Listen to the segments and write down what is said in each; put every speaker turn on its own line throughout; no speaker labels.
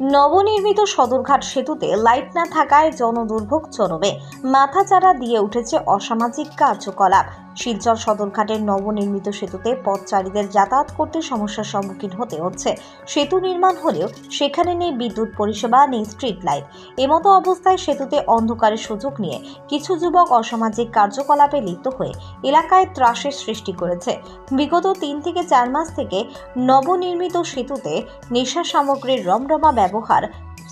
নবনির্মিত সদরঘাট সেতুতে লাইট না থাকায় জনদুর্ভোগ চরমে। মাথাচাড়া দিয়ে উঠেছে অসামাজিক কার্যকলাপ। শিলচর সদরঘাটের নবনির্মিত সেতুতে পথচারীদের যাতায়াত করতে সমস্যার সম্মুখীন হতে হচ্ছে। সেতু নির্মাণ হলেও সেখানে নেই বিদ্যুৎ পরিষেবা, নেই স্ট্রিট লাইট এমতো অবস্থায় সেতুতে অন্ধকারের সুযোগ নিয়ে কিছু যুবক অসামাজিক কার্যকলাপে লিপ্ত হয়ে এলাকায় ত্রাসের সৃষ্টি করেছে। বিগত তিন থেকে চার মাস থেকে নবনির্মিত সেতুতে নেশা সামগ্রীর রমরমা ব্যবহার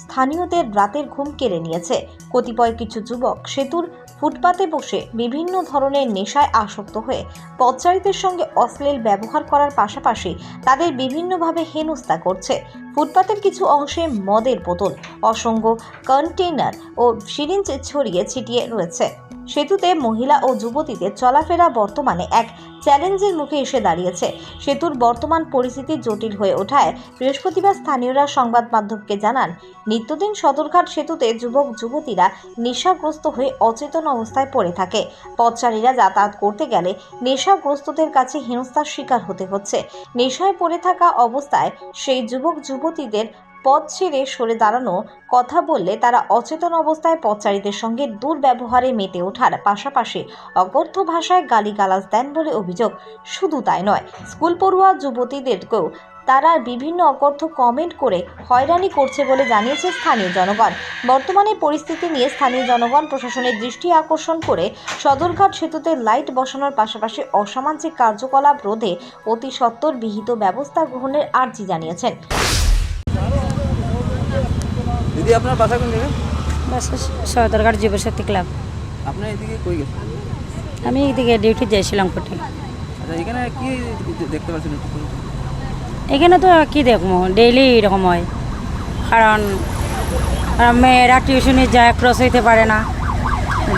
স্থানীয়দের রাতের ঘুম কেড়ে নিয়েছে। কতিপয় কিছু যুবক সেতুর ফুটপাতে বসে বিভিন্ন ধরনের নেশায় আসক্ত হয়ে পথচারীদের সঙ্গে অশ্লীল ব্যবহার করার পাশাপাশি তাদের বিভিন্নভাবে হেনস্থা করছে। ফুটপাতের কিছু অংশে মদের বোতল, অসংখ্য কন্টেইনার ও সিরিঞ্জ ছড়িয়ে ছিটিয়ে রয়েছে। সেতুতে মহিলা ও যুবতীদের চলাফেরা বর্তমানে এক চ্যালেঞ্জের মুখে এসে দাঁড়িয়েছে। সেতুর বর্তমান পরিস্থিতি জটিল হয়ে ওঠায় বৃহস্পতিবার স্থানীয়রা সংবাদ মাধ্যমকে জানান, নিত্যদিন সদরঘাট সেতুতে যুবক, যুবতীরা নেশাগ্রস্ত হয়ে অচেতন অবস্থায় পড়ে থাকে। পথচারীরা যাতায়াত করতে গেলে নেশাগ্রস্তদের কাছে হেনস্থার শিকার হতে হচ্ছে। নেশায় পড়ে থাকা অবস্থায় সেই যুবক, যুবতীদের পথ ছেড়ে সরে দাঁড়ানো, কথা বললে তারা অচেতন অবস্থায় পথচারীদের সঙ্গে দুর্ব্যবহারে মেতে ওঠার পাশাপাশি অকথ্য ভাষায় গালিগালাজ দেন বলে অভিযোগ। শুধু তাই নয়, স্কুল পড়ুয়া যুবতীদেরকেও তারা বিভিন্ন অকথ্য কমেন্ট করে হয়রানি করছে বলে জানিয়েছে স্থানীয় জনগণ। বর্তমানে পরিস্থিতি নিয়ে স্থানীয় জনগণ প্রশাসনের দৃষ্টি আকর্ষণ করে সদরঘাট সেতুতে লাইট বসানোর পাশাপাশি অসামাজিক কার্যকলাপ রোধে অতি সত্বর বিহিত ব্যবস্থা গ্রহণের আর্জি জানিয়েছেন।
দিদি আপনার বাসা কোন জায়গায়?
বাস সদরঘাট যুবশক্তি ক্লাব।
আপনার এদিকে কই গেছেন?
আমি এদিকে ডিউটি যাইছিলাম কোটে।
আচ্ছা এখানে কি দেখতে পাচ্ছেন
এখানে তো কি দেখব? ডেইলি এরকম হয়। কারণ মেয়েরা টিউশনে যায় ক্রস হইতে পারে না।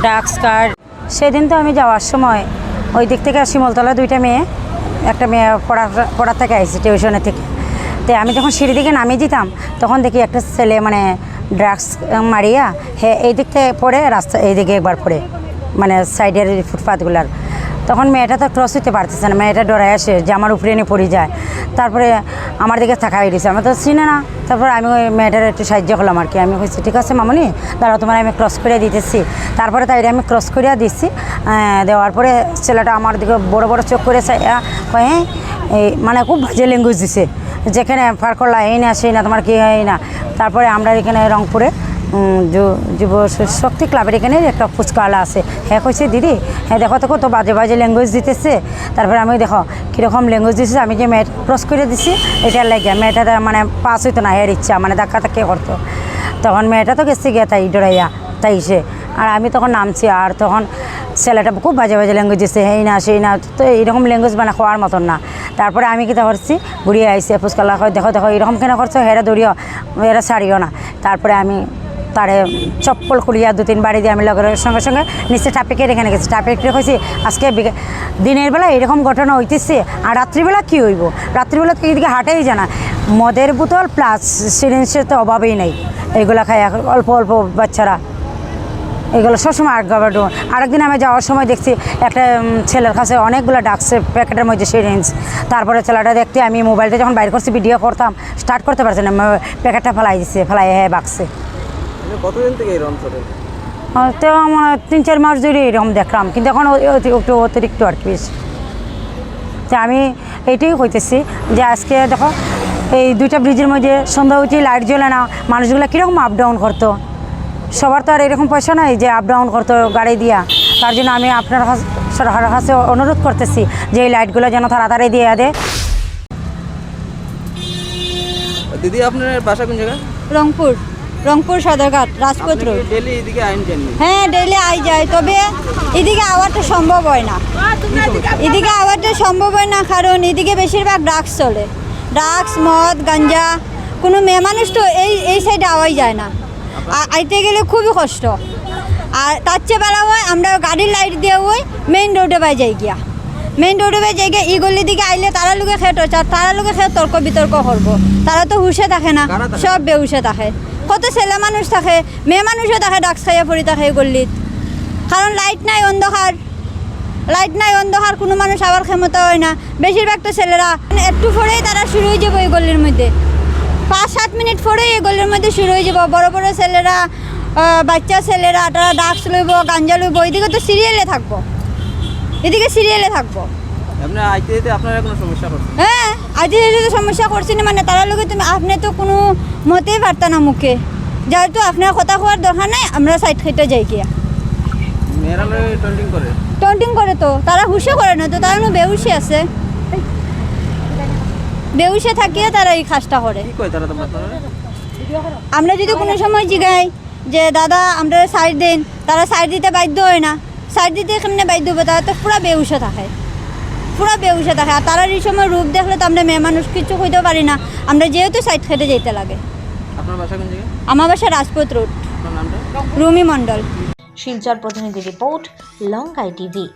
ডাক্স কার্ড সেদিন তো আমি যাওয়ার সময় ওই দিক থেকে শিমলতলা দুইটা মেয়ে একটা মেয়ে পড়া পড়ার থেকে আইসি টিউশনের থেকে। তো আমি যখন সিঁড়ি দিকে নামিয়ে দিতাম, তখন দেখি একটা ছেলে মানে ড্রাগস মারিয়া হে এই দিক থেকে পড়ে, রাস্তা এই দিকে একবার পড়ে মানে সাইডের ফুটপাথগুলার তখন মেয়েটা তো ক্রস হইতে পারতেছে না, মেয়েটা ডরাই আসে যে আমার উপরে এনে পড়ে যায়। তারপরে আমার দিকে থাকাই দিয়েছে আমি তো চিনে না। তারপর আমি ওই মেয়েটার একটু সাহায্য করলাম আর কি। আমি বলছি ঠিক আছে মামনি, দাঁড়াও, তোমার আমি ক্রস করিয়া দিতেছি। তারপরে তাই আমি ক্রস করিয়া দিচ্ছি দেওয়ার পরে ছেলেটা আমার দিকে বড় বড় চোখ করে কয়ে "হ্যাঁ?" এই মানে খুব বাজে ল্যাঙ্গুয়েজ দিছে। যেখানে পার করলা এই না সেই না তোমার কি হয় না। তারপরে আমরা এখানে রংপুরে যুব শক্তি ক্লাবের এখানে একটা ফুচকাওয়ালা আছে। হ্যাঁ কইছে, দিদি হ্যাঁ দেখো তো কত বাজে বাজে ল্যাঙ্গুয়েজ দিতেছে। তারপরে আমি দেখো, কীরকম ল্যাঙ্গুয়েজ দিতেছে, আমি যে মেয়েট ক্রস করে দিছি এটার লাগে মেয়েটা মানে পাস হইতো না এর ইচ্ছা মানে ধাক্কা ধাক্কি করতো। তখন মেয়েটা তো গেছে গিয়া তাই ডরাইয়া, তাই সে। আর আমি তখন নামছি আর তখন ছেলেটা খুব বাজে বাজে ল্যাঙ্গুয়েজ দিচ্ছে এই না, সেই না, তো এরকম ল্যাঙ্গুয়েজ মানে খাওয়ার মতন না। তারপরে আমি কিতা করছি ঘুরিয়ে আইসি ফুচকালা হয় দেখো দেখো এরকম কেন করছ হেরা দৌড়িও এরা ছাড়িও না। তারপরে আমি তারে চপ্পল খুলিয়া দু, তিন বাড়ি দিয়ে আমি লগের সঙ্গে সঙ্গে নিচে টাপিকে রেখে গেছি। টাপিকে রেখেছি আজকে দিনের বেলা এরকম ঘটনা হইতেছে, আর রাত্রিবেলা কি হইব? রাত্রিবেলা তো এদিকে হাটেই জানা মদের বোতল প্লাস সিরিঞ্জের তো অভাবেই নেই। এইগুলা খায় অল্প অল্প বাচ্চারা। এগুলো সবসময় আটকাবাটো আরেকদিন আমি যাওয়ার সময় দেখছি একটা ছেলের কাছে অনেকগুলো ডাকছে প্যাকেটের মধ্যে সিরিঞ্জ তারপরে ছেলেটা দেখতে আমি মোবাইলটা যখন বাইর করছি ভিডিও করতাম স্টার্ট করতে পারছি না প্যাকেটটা ফেলাই দিচ্ছে ফেলাই হ্যাঁ
কতদিন থেকে চলে?
আর তো আমার তিন চার মাস ধরে এরকম দেখলাম কিন্তু এখন একটু অতিরিক্ত আর কি বেশি। তো আমি এইটাই কইতেছি যে আজকে দেখো এই দুইটা ব্রিজের মধ্যে সন্ধ্যা উঠে লাইট জ্বলে না মানুষগুলো কীরকম আপ ডাউন করতো। সবার তো আর এরকম পয়সা নাই যে আপ ডাউন করতো গাড়ি দিয়া। তার জন্য আমি আপনার কাছ- সরকারের কাছে অনুরোধ করতেছি যে এই লাইটগুলো যেন তাড়াতাড়ি দিয়ে দেয়
দিদি আপনার বাসা কোন জায়গায়
রংপুর। রংপুর সদরঘাট রাজপথ রোড
ডেলি এদিকে আইন
হ্যাঁ ডেইলি আই যায় তবে এদিকে আওয়াটা সম্ভব হয় না। এদিকে আওয়াটা সম্ভব হয় না কারণ এদিকে বেশিরভাগ ড্রাগস চলে। ড্রাগস মদ গাঞ্জা কোনো মেয়ে মানুষ তো এই এই সাইডে আওয়াই যায় না। আইতে গেলে খুবই কষ্ট। আর তার চেয়ে বেলা হয় আমরা গাড়ির লাইট দিয়ে ওই মেইন রোডে বাই যাই গিয়া। মেইন রোডে বাই যাই গিয়া ইগলির দিকে আইলে তারা লোকে খেয়ে টর্চার তারা লোকে খেয়ে তর্ক বিতর্ক করব। তারা তো হুশে থাকে না সব বেহুশে থাকে। কত ছেলে মানুষ থাকে মেয়ে মানুষও থাকে ডাক্স খাইয়া পড়ি থাকে এই গল্লিত কারণ লাইট নাই অন্ধকার। লাইট নাই অন্ধকার কোনো মানুষ আবার ক্ষমতা হয় না। বেশিরভাগ তো ছেলেরা মানে একটু পরেই তারা শুরু হয়ে যাবে এই গল্লির মধ্যে। পাঁচ সাত মিনিট পরে এই গলির মধ্যে শুরু হয়ে যাব। বড় বড় ছেলেরা বাচ্চা ছেলেরা তারা ডাক্স লইব গাঞ্জা লইব এদিকে তো সিরিয়ালে থাকব। এদিকে সিরিয়ালে থাকব। হ্যাঁ আজকে যদি সমস্যা করছি না মানে তারা লোকে তুমি আপনি তো কোনো মতেই পারতা না মুখে। যেহেতু আপনার কথা হওয়ার দরকার নাই আমরা সাইড খেতে যাই গিয়া। টন্টিং করে? তো তারা হুশে করে না তো তারা বেউসে আছে। বেউসে থাকিয়ে তারা এই কাজটা করে।
কি কয় তারা তোমার আপনারা
আমরা যদি কোনো সময় জিগাই যে দাদা আমরা সাইড দিন। তারা সাইড দিতে বাধ্য হয় না। সাইড দিতে কেমনে বাধ্য হবে? তারা তো পুরা বেউসে থাকে। পুরা বেউসে থাকে। আর তারা এই সময় রূপ দেখলে তো আমরা মেয়ে মানুষ কিছু কইতে পারি না। আমরা যেহেতু সাইড খেতে যেতে লাগে।
আপনার বাসা কোন
আমার বাসা রাজপথ রোড। রুমি মণ্ডল।
শিলচর প্রতিনিধি রিপোর্ট লঙ্কাই টিভি।